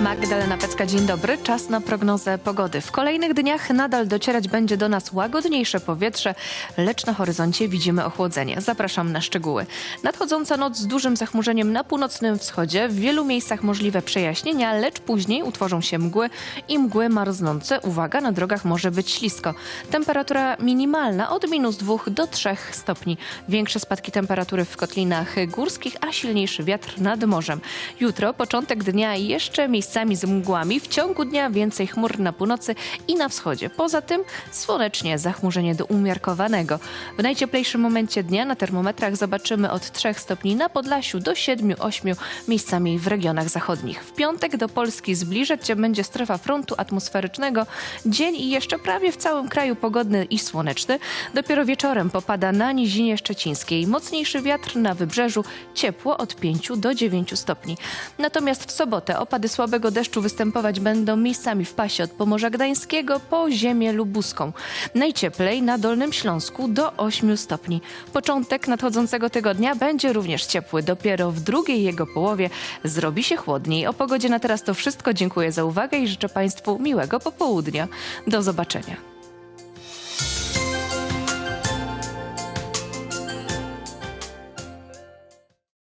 Magdalena Pecka, dzień dobry. Czas na prognozę pogody. W kolejnych dniach nadal docierać będzie do nas łagodniejsze powietrze, lecz na horyzoncie widzimy ochłodzenie. Zapraszam na szczegóły. Nadchodząca noc z dużym zachmurzeniem na północnym wschodzie. W wielu miejscach możliwe przejaśnienia, lecz później utworzą się mgły i mgły marznące. Uwaga, na drogach może być ślisko. Temperatura minimalna od minus 2 do 3 stopni. Większe spadki temperatury w kotlinach górskich, a silniejszy wiatr nad morzem. Jutro, początek dnia jeszcze miejscami z mgłami. W ciągu dnia więcej chmur na północy i na wschodzie. Poza tym słonecznie, zachmurzenie do umiarkowanego. W najcieplejszym momencie dnia na termometrach zobaczymy od 3 stopni na Podlasiu do 7-8 miejscami w regionach zachodnich. W piątek do Polski zbliżać się będzie strefa frontu atmosferycznego. Dzień i jeszcze prawie w całym kraju pogodny i słoneczny. Dopiero wieczorem popada na nizinie szczecińskiej. Mocniejszy wiatr na wybrzeżu, ciepło od 5 do 9 stopni. Natomiast w sobotę opady słabego deszczu występować będą miejscami w pasie od Pomorza Gdańskiego po ziemię lubuską. Najcieplej na Dolnym Śląsku do 8 stopni. Początek nadchodzącego tygodnia będzie również ciepły. Dopiero w drugiej jego połowie zrobi się chłodniej. O pogodzie na teraz to wszystko. Dziękuję za uwagę i życzę Państwu miłego popołudnia. Do zobaczenia.